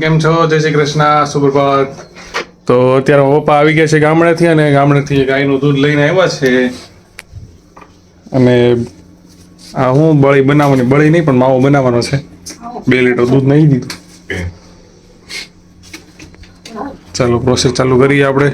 કેમ છો? જય શ્રી કૃષ્ણ સુપ્રભાત. તો અત્યારે પપ્પા આવી ગયા છે ગામડેથી અને ગામડેથી ગાયનું દૂધ લઈને આવ્યા છે. અને આ હું બળી બનાવવાની બળી નહીં પણ માવો બનાવવાનો છે. બે લીટર દૂધ નહીં દીધું. ચાલો પ્રોસેસ ચાલુ કરીએ આપણે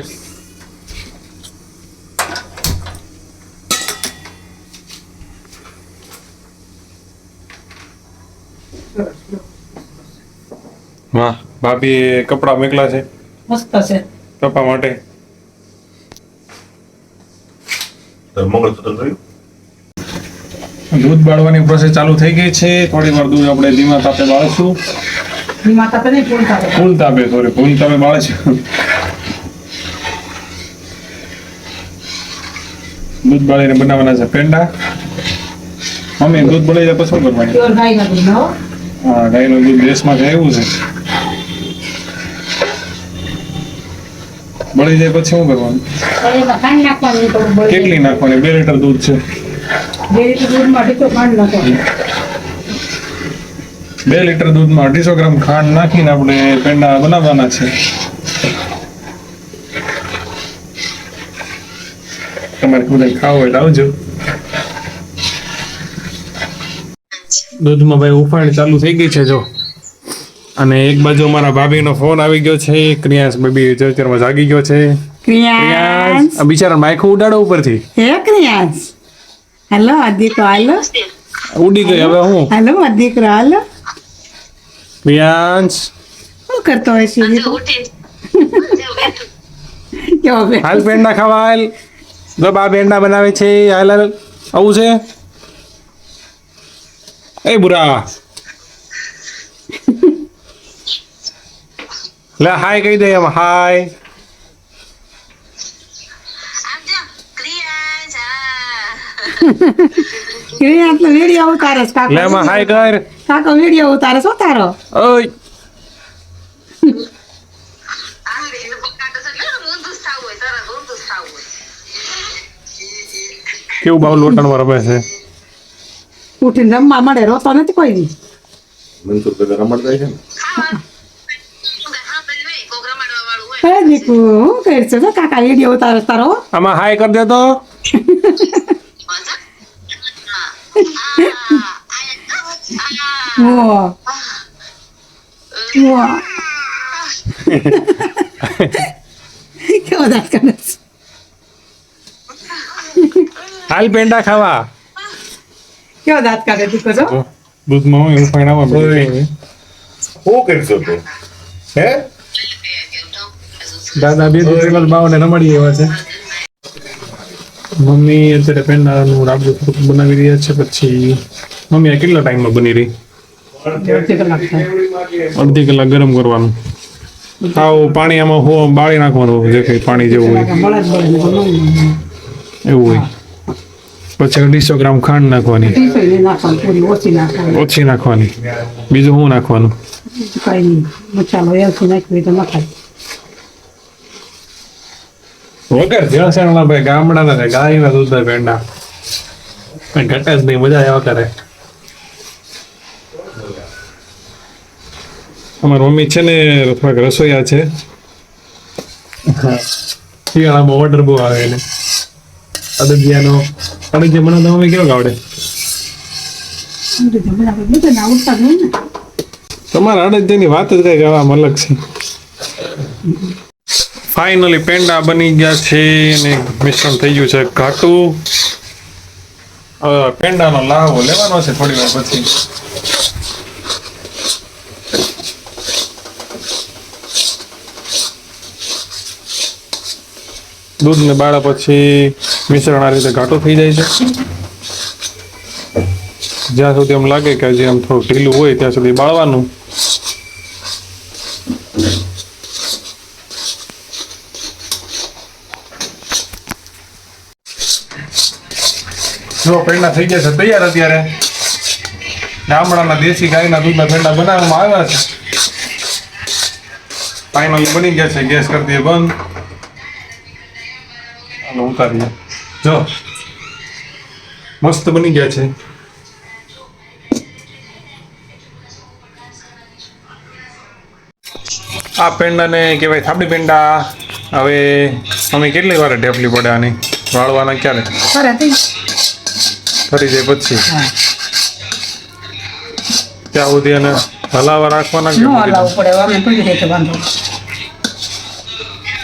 વાહ ભાભી કપડા મેકલા છે. મસ્ત છે. પપ્પા માટે. મંગળસૂત્ર જોયું? દૂધ બાળવાની પ્રોસેસ ચાલુ થઈ ગઈ છે. થોડી વાર દૂધ આપણે ધીમા તાપે બાળશું. ધીમા તાપે નહીં ફૂલ તાપે. ફૂલ તાપે સોરી ફૂલ તાપે બાળશું. દૂધ બાળીને બનાવવાના છે પેંડા. મમ્મી દૂધ બળી જાય પછી શું કરવાનું? હા. ગાયનું દૂધ દેશમાંથી આવ્યું છે. બળી જાય પછી શું કરવાનું. કેટલી નાખવાની? બે લીટર દૂધ છે. બે લીટર દૂધમાં ઢીકો ખાંડ નાખવાની બે લીટર દૂધમાં અઢીસો ગ્રામ ખાંડ નાખીને આપણે પેંડા બનાવવાના છે. તમારે બધા ખાવ હોય આવજો. દૂધમાં ભાઈ ઉફાણી ચાલુ થઈ ગઈ છે જો. અને એક બાજુ અમારા ભાભીનો ફોન આવી ગયો છે ક્રિયાંશ બેબી ચર્ચરમાં જાગી ગયો છે. ક્રિયાંશ બિચારા માયખું ઉડાડો ઉપરથી. હે ક્રિયાંશ હાલો અધિકો હાલો. ઉડી ગઈ હવે હું? હાલો અધિકરો હાલો. ક્રિયાંશ શું કરતો હોય છે દીકરો? કેવો હાલ પેંડા ખાવા હાલ. જો બા પેંડા બનાવે છે હાલ હાલ. આવું છે? એ બુરા. લે હાય કહી દે એમ હાય ક્રિયા નો વીડિયો ઉતારે છે લે માં હાય કર. કાકો વીડિયો ઉતારે છે તારો ઓય કેવું બાવ લોટણમાં રમે છે? ઉઠીને રમવા મળે રોતો નથી કોઈ દી. મનસુર રમત જાય છે ને? દીકુ હું કરશે જો કાકા વીડિયો ઉતારે છે તારો આમાં હાય કરી દાંત છે હાલ પેંડા ખાવા કેવો દાંત કાઢે દીકો જો દૂધમાં હું એવું પાણી આવવા ઓય. મળ્યું. શું કરશો તું હે દાદા બે દિવસ બાવને રમાડી એવા છે. મમ્મી અત્યારે પેંડાનું રાબડું થોડુંક બનાવી રહ્યા છે પછી મમ્મી આ કેટલા ટાઈમમાં બની રહી? અડધી કલાક ગરમ કરવાનું. આવ પાણી આમાં હો બાળી નાખવાનું જે કંઈ પાણી જેવું હોય. એવું હોય. પછી અઢીસો ગ્રામ ખાંડ નાખવાની. ઓછી નાખવાની. બીજું શું નાખવાનું? કઈ નહીં. મસાલો એલચી નાખવી તો નખાય. વગર જળસેણના ભાઈ ગામડાના છે ગાયના દૂધના પેંડા કઈ ઘટે જ નહીં, મજા આવ્યા કરે અમારી મમ્મી છે ને, થોડાક રસોઈયા છે. શિયાળામાં ઓર્ડર બહુ આવે એને. અડદિયાનો. અડદિયા મને તમે કેવો ગાવડે તમારા અડદિયાની વાત જ કઈ ગાવામાં અલગ છે. ફાઇનલી પેંડા બની ગયા છે અને મિશ્રણ થઈ ગયું છે ઘાટું. પેંડાનો લાવો લેવાનો છે થોડી વાર પછી. દૂધ ને બાળા પછી મિશ્રણ આ રીતે ઘાટું થઈ જાય છે. જ્યાં સુધી એમ લાગે કે હજી આમ થોડું ઢીલું હોય ત્યાં સુધી બાળવાનું. જો પેંડા થઈ ગયા છે, તૈયાર અત્યારે. ગામડાના દેશી ગાયના દૂધના પેંડા બનાવવામાં આવ્યા છે. ફાઇનલી બની ગયા છે, ગેસ કરી દઈએ બંધ. અને ઉતારીએ. જો, મસ્ત બની ગયા છે. આ પેંડાને કહેવાય થાબડી પેંડા હવે અમે કેટલી વાર ઢેફલી પડે આની? વાળવાના ક્યારે? ફરી જાય પછી. ત્યાં સુધી એને હલાવા રાખવાના કે ન હલાવવું પડે અમે પડી જાય તો વાંધો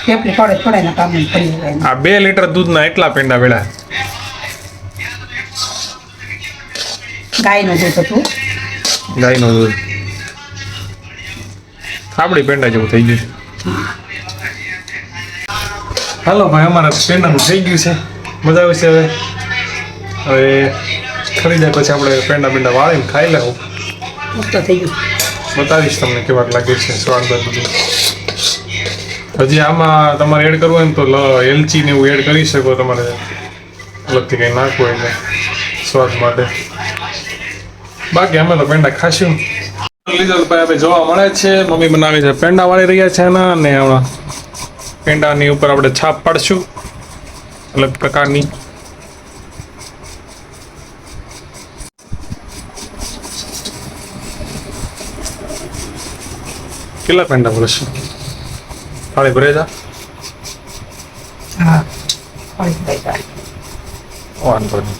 કેટલી પડે પડે ને કામ પડી જાય આ બે લીટર દૂધના એટલા પેંડા વેળા. ગાયનું દૂધ હતું. ગાયનું દૂધ. થાબડી પેંડા જેવું થઈ ગયું હાલો ભાઈ અમારા પેંડાનું થઈ ગયું છે. મજા આવશે હવે. હવે ખરી જાય પછી આપણે પેંડા પેંડા વાળીને ખાઈ લેવું. મસ્ત થઈ ગયું. બતાવીશ તમને કેવા લાગે છે સ્વાદ બધું. હજી આમાં તમારે એડ કરવું હોય ને તો એલચી ને એવું એડ કરી શકો તમારે. અલગથી કંઈ નાખવું ને સ્વાદ માટે. બાકી અમે તો પેંડા ખાશું. આપણે જોવા મળે છે. મમ્મી બનાવી છે પેંડા વાળી રહ્યા છે એના અને હમણાં પેંડાની ઉપર આપણે છાપ પાડશું. અલગ પ્રકારની. કેટલા પેંડા ભરશે થાળી ભરાઈ જા. વાંધો નહીં.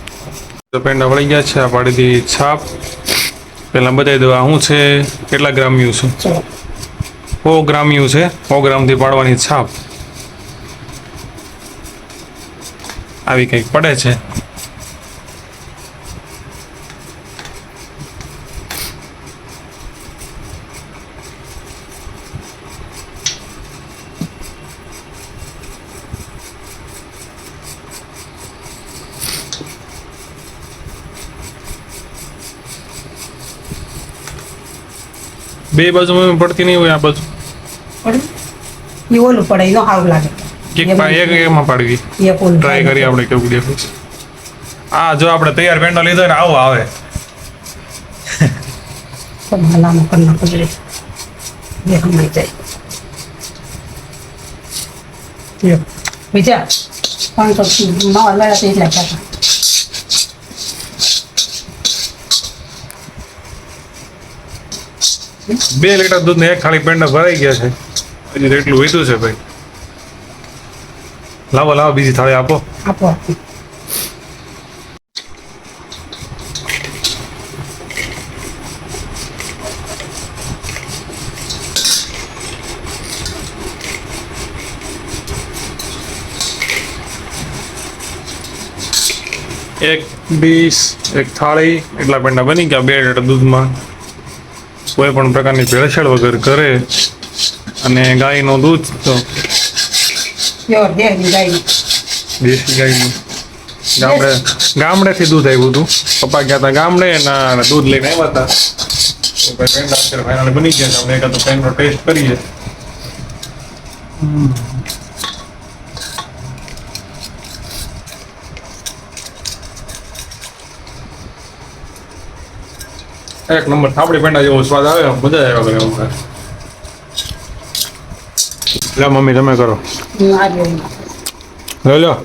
તો પેંડા વળી ગયા છે આ પાડીથી છાપ. પહેલાં બતાવી દઉં આ શું છે? કેટલા ગ્રામ્યું છે? સો ગ્રામનું છે સો ગ્રામથી પાડવાની છાપ. આવી કંઈક પડે છે. બે બાજુ પડતી નહીં હોય આ બાજુ. એ ઓલું પડે એનો સારું લાગે. એક એક એમાં પાડવી. ટ્રાય કરી આપણે કેવું દેખાય આ જો આપણે તૈયાર પેન્ડો લીધો ને આવો આવે. તમે હલામો કરી નાખો જરી બે હમાઈ જાય. લ્યો. બીજા. પાંચસો નવા તો એટલા બે લીટર દૂધ ને એક ખાલી પેંડા ભરાઈ ગયા છે. હજી એટલું વધ્યું છે ભાઈ. લાવો લાવો બીજી થાળી આપો. આપો આપો. એક ડીશ એક થાળી એટલા પેંડા બની ગયા બે લીટર દૂધમાં. કોઈ પણ પ્રકારની ભેળસેળ વગર કરે અને ગાયનું દૂધ તો દેશી ગાયનું. ગામડે ગામડેથી દૂધ આવ્યું હતું. પપ્પા ગયા હતા ગામડે ના દૂધ લઈને આવ્યા હતા તો ભાઈ ફાઇનલ બની ગયા હતા એકાદ પેનનો ટેસ્ટ કરીએ. એક નંબર થાપડી પેંડા જેવો સ્વાદ આવે મજા આવ્યા કરે લે મમ્મી તમે કરો. લો લો.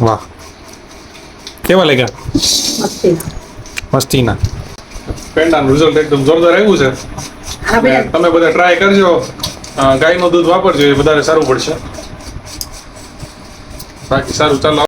વાહ. કેવા લાગ્યા? મસ્તી મસ્તીના. પેંડાનું રિઝલ્ટ એકદમ જોરદાર આવ્યું છે. તમે બધા ટ્રાય કરજો. ગાય ગાયનું દૂધ વાપરજો એ વધારે સારું પડશે. બાકી સારું ચાલો.